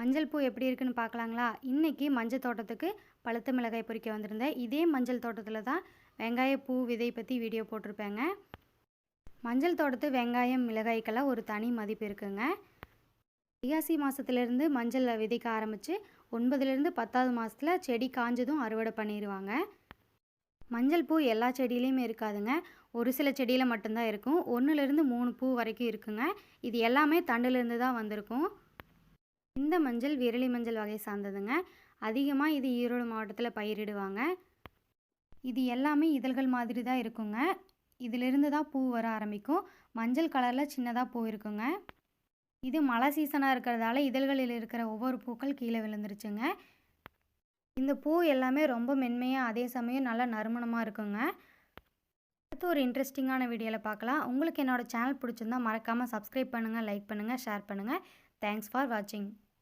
மஞ்சள் பூ எப்படி இருக்குன்னு பார்க்கலாங்களா? இன்றைக்கி மஞ்சள் தோட்டத்துக்கு பழுத்த மிளகாய் பொறிக்க வந்திருந்தேன். இதே மஞ்சள் தோட்டத்தில் தான் வெங்காய பூ விதை பற்றி வீடியோ போட்டிருப்பேங்க. மஞ்சள் தோட்டத்து வெங்காயம் மிளகாய்க்கெல்லாம் ஒரு தனி மதிப்பு இருக்குங்க. ஐயாசி மாதத்துலேருந்து மஞ்சள் விதைக்க ஆரம்பித்து ஒன்பதுலேருந்து பத்தாவது மாதத்தில் செடி காஞ்சதும் அறுவடை பண்ணிடுவாங்க மஞ்சள் பூ எல்லா செடியிலையுமே இருக்காதுங்க. ஒரு சில செடியில் மட்டும்தான் இருக்கும். ஒன்றுலேருந்து மூணு பூ வரைக்கும் இருக்குங்க. இது எல்லாமே தண்டுலேருந்து தான் வந்திருக்கும். இந்த மஞ்சள் விரலி மஞ்சள் வகை சார்ந்ததுங்க. அதிகமாக இது ஈரோடு மாவட்டத்தில் பயிரிடுவாங்க. இது எல்லாமே இதழ்கள் மாதிரி தான் இருக்குங்க. இதிலிருந்து தான் பூ வர ஆரம்பிக்கும். மஞ்சள் கலரில் சின்னதாக பூ இருக்குங்க. இது மழை சீசனாக இருக்கிறதால இதழ்களில் இருக்கிற ஒவ்வொரு பூக்கள் கீழே விழுந்துருச்சுங்க. இந்த பூ எல்லாமே ரொம்ப மென்மையாக அதே சமயம் நல்லா நறுமணமாக இருக்குங்க. அடுத்து ஒரு இன்ட்ரெஸ்டிங்கான வீடியோவில் பார்க்கலாம். உங்களுக்கு என்னோடய சேனல் பிடிச்சிருந்தா மறக்காமல் சப்ஸ்கிரைப் பண்ணுங்கள் லைக் பண்ணுங்கள் ஷேர் பண்ணுங்கள் தேங்க்ஸ் ஃபார் வாட்சிங்